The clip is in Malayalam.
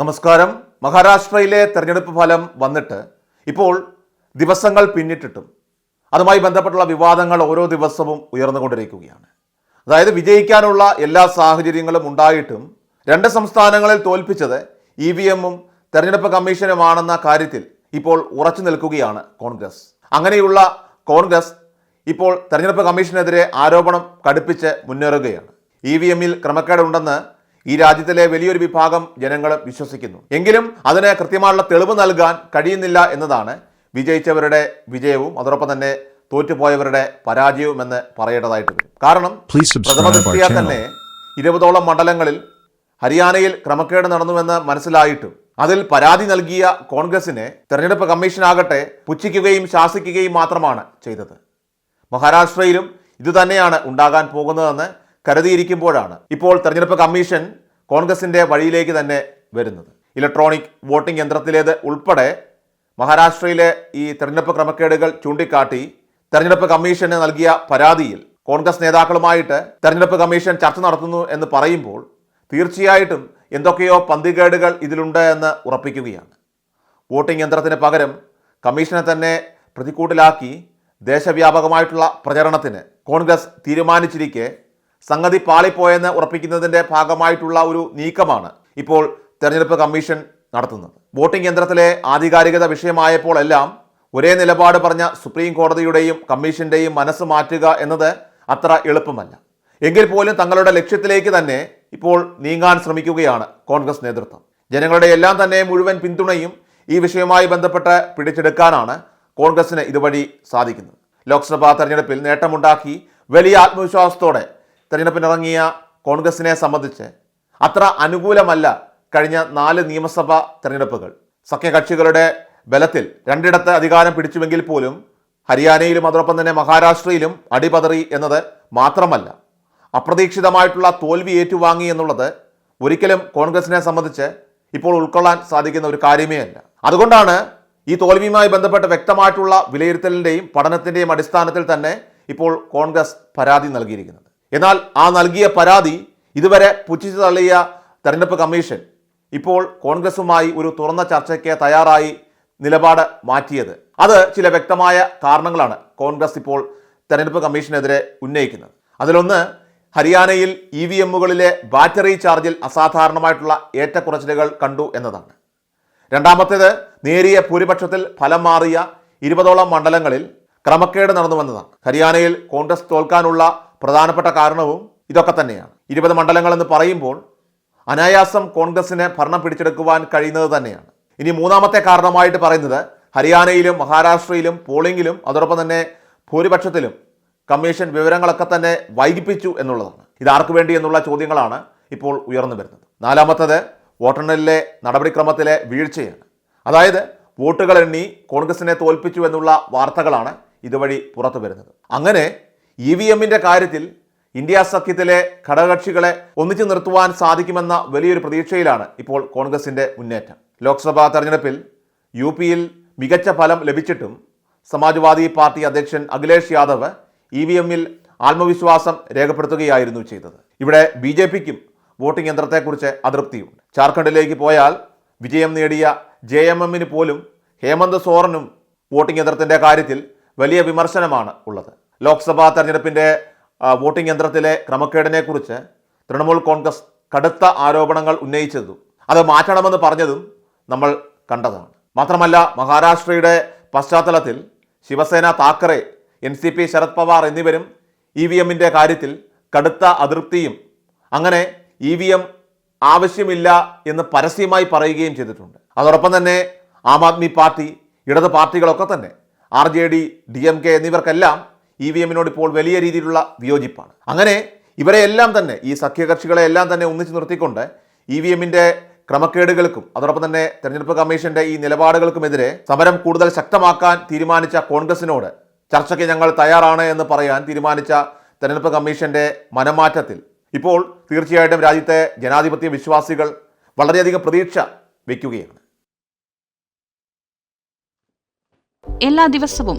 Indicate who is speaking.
Speaker 1: നമസ്കാരം. മഹാരാഷ്ട്രയിലെ തെരഞ്ഞെടുപ്പ് ഫലം വന്നിട്ട് ഇപ്പോൾ ദിവസങ്ങൾ പിന്നിട്ടിട്ടും അതുമായി ബന്ധപ്പെട്ടുള്ള വിവാദങ്ങൾ ഓരോ ദിവസവും ഉയർന്നുകൊണ്ടിരിക്കുകയാണ്. അതായത് വിജയിക്കാനുള്ള എല്ലാ സാഹചര്യങ്ങളും ഉണ്ടായിട്ടും രണ്ട് സംസ്ഥാനങ്ങളിൽ തോൽപ്പിച്ചത് ഇ വി എമ്മും തെരഞ്ഞെടുപ്പ് കമ്മീഷനുമാണെന്ന കാര്യത്തിൽ ഇപ്പോൾ ഉറച്ചു നിൽക്കുകയാണ് കോൺഗ്രസ്. അങ്ങനെയുള്ള കോൺഗ്രസ് ഇപ്പോൾ തെരഞ്ഞെടുപ്പ് കമ്മീഷനെതിരെ ആരോപണം കടുപ്പിച്ച് മുന്നേറുകയാണ്. ഇ വി എമ്മിൽ ക്രമക്കേടുണ്ടെന്ന് ഈ രാജ്യത്തിലെ വലിയൊരു വിഭാഗം ജനങ്ങൾ വിശ്വസിക്കുന്നു. എങ്കിലും അതിന് കൃത്യമായുള്ള തെളിവ് നൽകാൻ കഴിയുന്നില്ല എന്നതാണ് വിജയിച്ചവരുടെ വിജയവും അതോടൊപ്പം തന്നെ തോറ്റുപോയവരുടെ പരാജയവും എന്ന് പറയേണ്ടതായിട്ട് വരും കാരണം
Speaker 2: പ്രഥമദൃഷ്ടിയാൽ
Speaker 1: പ്രഥമ തന്നെ ഇരുപതോളം മണ്ഡലങ്ങളിൽ ഹരിയാനയിൽ ക്രമക്കേട് നടന്നുവെന്ന് മനസ്സിലായിട്ടും അതിൽ പരാതി നൽകിയ കോൺഗ്രസിനെ തെരഞ്ഞെടുപ്പ് കമ്മീഷനാകട്ടെ പുച്ഛിക്കുകയും ശാസിക്കുകയും മാത്രമാണ് ചെയ്തത്. മഹാരാഷ്ട്രയിലും ഇതുതന്നെയാണ് ഉണ്ടാകാൻ പോകുന്നതെന്ന് കരുതിയിരിക്കുമ്പോഴാണ് ഇപ്പോൾ തെരഞ്ഞെടുപ്പ് കമ്മീഷൻ കോൺഗ്രസിന്റെ വഴിയിലേക്ക് തന്നെ വരുന്നത്. ഇലക്ട്രോണിക് വോട്ടിംഗ് യന്ത്രത്തിലേത് ഉൾപ്പെടെ മഹാരാഷ്ട്രയിലെ ഈ തെരഞ്ഞെടുപ്പ് ക്രമക്കേടുകൾ ചൂണ്ടിക്കാട്ടി തെരഞ്ഞെടുപ്പ് കമ്മീഷന് നൽകിയ പരാതിയിൽ കോൺഗ്രസ് നേതാക്കളുമായിട്ട് തെരഞ്ഞെടുപ്പ് കമ്മീഷൻ ചർച്ച നടത്തുന്നു എന്ന് പറയുമ്പോൾ തീർച്ചയായിട്ടും എന്തൊക്കെയോ പന്തികേടുകൾ ഇതിലുണ്ട് എന്ന് ഉറപ്പിക്കുകയാണ്. വോട്ടിംഗ് യന്ത്രത്തിന് പകരം കമ്മീഷനെ തന്നെ പ്രതിക്കൂട്ടിലാക്കി ദേശവ്യാപകമായിട്ടുള്ള പ്രചരണത്തിന് കോൺഗ്രസ് തീരുമാനിച്ചിരിക്കെ സംഗതി പാളിപ്പോയെന്ന് ഉറപ്പിക്കുന്നതിന്റെ ഭാഗമായിട്ടുള്ള ഒരു നീക്കമാണ് ഇപ്പോൾ തെരഞ്ഞെടുപ്പ് കമ്മീഷൻ നടത്തുന്നത്. വോട്ടിംഗ് യന്ത്രത്തിലെ ആധികാരികത വിഷയമായപ്പോഴെല്ലാം ഒരേ നിലപാട് പറഞ്ഞ സുപ്രീം കോടതിയുടെയും കമ്മീഷന്റെയും മനസ്സ് മാറ്റുക എന്നത് അത്ര എളുപ്പമല്ല. എങ്കിൽ പോലും തങ്ങളുടെ ലക്ഷ്യത്തിലേക്ക് തന്നെ ഇപ്പോൾ നീങ്ങാൻ ശ്രമിക്കുകയാണ് കോൺഗ്രസ് നേതൃത്വം. ജനങ്ങളുടെ എല്ലാം തന്നെ മുഴുവൻ പിന്തുണയും ഈ വിഷയവുമായി ബന്ധപ്പെട്ട് പിടിച്ചെടുക്കാനാണ് കോൺഗ്രസിന് ഇതുവഴി സാധിക്കുന്നത്. ലോക്സഭാ തെരഞ്ഞെടുപ്പിൽ നേട്ടമുണ്ടാക്കി വലിയ ആത്മവിശ്വാസത്തോടെ തെരഞ്ഞെടുപ്പിനിറങ്ങിയ കോൺഗ്രസിനെ സംബന്ധിച്ച് അത്ര അനുകൂലമല്ല കഴിഞ്ഞ നാല് നിയമസഭാ തെരഞ്ഞെടുപ്പുകൾ. സഖ്യകക്ഷികളുടെ ബലത്തിൽ രണ്ടിടത്ത് അധികാരം പിടിച്ചുവെങ്കിൽ പോലും ഹരിയാനയിലും അതോടൊപ്പം തന്നെ മഹാരാഷ്ട്രയിലും അടിപതറി എന്നത് മാത്രമല്ല. അപ്രതീക്ഷിതമായിട്ടുള്ള തോൽവി ഏറ്റുവാങ്ങി എന്നുള്ളത് ഒരിക്കലും കോൺഗ്രസിനെ സംബന്ധിച്ച് ഇപ്പോൾ ഉൾക്കൊള്ളാൻ സാധിക്കുന്ന ഒരു കാര്യമേ അല്ല. അതുകൊണ്ടാണ് ഈ തോൽവിയുമായി ബന്ധപ്പെട്ട് വ്യക്തമായിട്ടുള്ള വിലയിരുത്തലിന്റെയും പഠനത്തിന്റെയും അടിസ്ഥാനത്തിൽ തന്നെ ഇപ്പോൾ കോൺഗ്രസ് പരാതി നൽകിയിരിക്കുന്നത്. എന്നാൽ ആ നൽകിയ പരാതി ഇതുവരെ പുച്ഛിച്ചു തള്ളിയ തെരഞ്ഞെടുപ്പ് കമ്മീഷൻ ഇപ്പോൾ കോൺഗ്രസുമായി ഒരു തുറന്ന ചർച്ചയ്ക്ക് തയ്യാറായി നിലപാട് മാറ്റിയത്. അത് ചില വ്യക്തമായ കാരണങ്ങളാണ് കോൺഗ്രസ് ഇപ്പോൾ തെരഞ്ഞെടുപ്പ് കമ്മീഷനെതിരെ ഉന്നയിക്കുന്നത്. അതിലൊന്ന് ഹരിയാനയിൽ ഇ വി എമ്മുകളിലെ ബാറ്ററി ചാർജിൽ അസാധാരണമായിട്ടുള്ള ഏറ്റക്കുറച്ചിലുകൾ കണ്ടു എന്നതാണ്. രണ്ടാമത്തേത് നേരിയ ഭൂരിപക്ഷത്തിൽ ഫലം മാറിയ ഇരുപതോളം മണ്ഡലങ്ങളിൽ ക്രമക്കേട് നടന്നുവെന്നതാണ്. ഹരിയാനയിൽ കോൺഗ്രസ് തോൽക്കാനുള്ള പ്രധാനപ്പെട്ട കാരണവും ഇതൊക്കെ തന്നെയാണ്. ഇരുപത് മണ്ഡലങ്ങൾ എന്ന് പറയുമ്പോൾ അനായാസം കോൺഗ്രസിന് ഭരണം പിടിച്ചെടുക്കുവാൻ കഴിയുന്നത് തന്നെയാണ്. ഇനി മൂന്നാമത്തെ കാരണമായിട്ട് പറയുന്നത് ഹരിയാനയിലും മഹാരാഷ്ട്രയിലും പോളിംഗിലും അതോടൊപ്പം തന്നെ ഭൂരിപക്ഷത്തിലും കമ്മീഷൻ വിവരങ്ങളൊക്കെ തന്നെ വൈകിപ്പിച്ചു എന്നുള്ളതാണ്. ഇത് ആർക്ക് വേണ്ടി എന്നുള്ള ചോദ്യങ്ങളാണ് ഇപ്പോൾ ഉയർന്നു വരുന്നത്. നാലാമത്തത് വോട്ടെണ്ണലിലെ നടപടിക്രമത്തിലെ വീഴ്ചയാണ്. അതായത് വോട്ടുകൾ എണ്ണി കോൺഗ്രസിനെ തോൽപ്പിച്ചു എന്നുള്ള വാർത്തകളാണ് ഇതുവഴി പുറത്തു വരുന്നത് അങ്ങനെ ഇ വി എമ്മിന്റെ കാര്യത്തിൽ ഇന്ത്യ സഖ്യത്തിലെ ഘടകകക്ഷികളെ ഒന്നിച്ചു നിർത്തുവാൻ സാധിക്കുമെന്ന വലിയൊരു പ്രതീക്ഷയിലാണ് ഇപ്പോൾ കോൺഗ്രസിന്റെ മുന്നേറ്റം. ലോക്സഭാ തെരഞ്ഞെടുപ്പിൽ യു പിയിൽ മികച്ച ഫലം ലഭിച്ചിട്ടും സമാജ്വാദി പാർട്ടി അധ്യക്ഷൻ അഖിലേഷ് യാദവ് ഇ വി എമ്മിൽ ആത്മവിശ്വാസം രേഖപ്പെടുത്തുകയായിരുന്നു ചെയ്തത്. ഇവിടെ ബി ജെ പിക്കും വോട്ടിംഗ് യന്ത്രത്തെക്കുറിച്ച് അതൃപ്തിയുണ്ട്. ജാർഖണ്ഡിലേക്ക് പോയാൽ വിജയം നേടിയ ജെ എം എമ്മിന് പോലും ഹേമന്ത് സോറനും വോട്ടിംഗ് യന്ത്രത്തിന്റെ കാര്യത്തിൽ വലിയ വിമർശനമാണ് ഉള്ളത്. ലോക്സഭാ തെരഞ്ഞെടുപ്പിന്റെ വോട്ടിംഗ് യന്ത്രത്തിലെ ക്രമക്കേടിനെക്കുറിച്ച് തൃണമൂൽ കോൺഗ്രസ് കടുത്ത ആരോപണങ്ങൾ ഉന്നയിച്ചതും അത് മാറ്റണമെന്ന് പറഞ്ഞതും നമ്മൾ കണ്ടതാണ്. മാത്രമല്ല മഹാരാഷ്ട്രയുടെ പശ്ചാത്തലത്തിൽ Shiv Sena Thackeray N C P Sharad Pawar എന്നിവരും ഇ വി എമ്മിന്റെ കാര്യത്തിൽ കടുത്ത അതൃപ്തിയും അങ്ങനെ ഇ വി എം ആവശ്യമില്ല എന്ന് പരസ്യമായി പറയുകയും ചെയ്തിട്ടുണ്ട്. അതോടൊപ്പം തന്നെ ആം ആദ്മി പാർട്ടി ഇടത് പാർട്ടികളൊക്കെ തന്നെ R J D D M K എന്നിവർക്കെല്ലാം E V എമ്മിനോട് ഇപ്പോൾ വലിയ രീതിയിലുള്ള വിയോജിപ്പാണ്. അങ്ങനെ ഇവരെ എല്ലാം തന്നെ ഈ സഖ്യകക്ഷികളെ എല്ലാം തന്നെ ഒന്നിച്ചു നിർത്തിക്കൊണ്ട് ഇ വി എമ്മിന്റെ ക്രമക്കേടുകൾക്കും അതോടൊപ്പം തന്നെ തെരഞ്ഞെടുപ്പ് കമ്മീഷന്റെ ഈ നിലപാടുകൾക്കുമെതിരെ സമരം കൂടുതൽ ശക്തമാക്കാൻ തീരുമാനിച്ച കോൺഗ്രസിനോട് ചർച്ചയ്ക്ക് ഞങ്ങൾ തയ്യാറാണ് എന്ന് പറയാൻ തീരുമാനിച്ച തെരഞ്ഞെടുപ്പ് കമ്മീഷന്റെ മനമാറ്റത്തിൽ ഇപ്പോൾ തീർച്ചയായിട്ടും രാജ്യത്തെ ജനാധിപത്യ വിശ്വാസികൾ വളരെയധികം പ്രതീക്ഷ വയ്ക്കുകയാണ്.
Speaker 3: എല്ലാ ദിവസവും